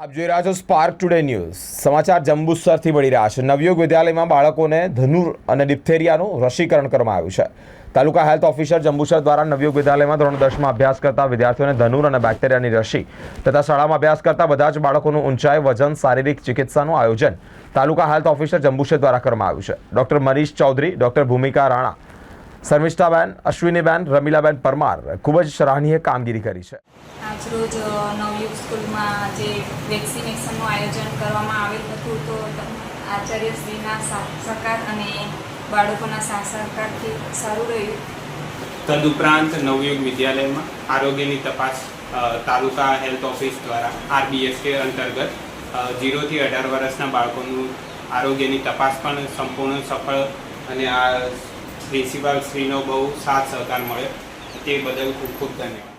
આપ જોઈ રહ્યા છો સ્પાર્ક ટુડે ન્યૂઝ સમાચાર જંબુસરથી મળી રહ્યા છે. નવયુગ વિદ્યાલયમાં બાળકોને ધનુર અને ડિપ્થેરિયાનું રસીકરણ કરવામાં આવ્યું છે. તાલુકા હેલ્થ ઓફિસર જંબુસર દ્વારા નવયુગ વિદ્યાલયમાં ધોરણ દસમાં અભ્યાસ કરતા વિદ્યાર્થીઓને ધનુર અને બેક્ટેરિયાની રસી તથા શાળામાં અભ્યાસ કરતા બધા જ બાળકોનું ઊંચાઈ, વજન, શારીરિક ચિકિત્સાનું આયોજન તાલુકા હેલ્થ ઓફિસર જંબુસર દ્વારા કરવામાં આવ્યું છે. ડોક્ટર મનીષ ચૌધરી, ડોક્ટર ભૂમિકા રાણા શર્મિષ્ઠાબેન અશ્વિનીબેન રમીલાબેન પરમાર ખૂબ જ સરાહનીય કામગીરી કરી છે. આજરોજ નવયુગ સ્કૂલમાં જે વેક્સિનેશનનું આયોજન કરવામાં આવેલ હતું તો આચાર્યશ્રીના સહકાર અને બાળકોના સહકારથી સારું રહ્યું. તદુપરાંત નવયુગ વિદ્યાલયમાં આરોગ્યની તપાસ તાલુકા હેલ્થ ઓફિસ દ્વારા આરબીએસકે અંતર્ગત જીરોથી અઢાર વર્ષના બાળકોનું આરોગ્યની તપાસ પણ સંપૂર્ણ સફળ અને આ પ્રિન્સિપાલ શ્રીનો બહુ સાથ સહકાર મળ્યો. તે બદલ ખૂબ ખૂબ ધન્યવાદ.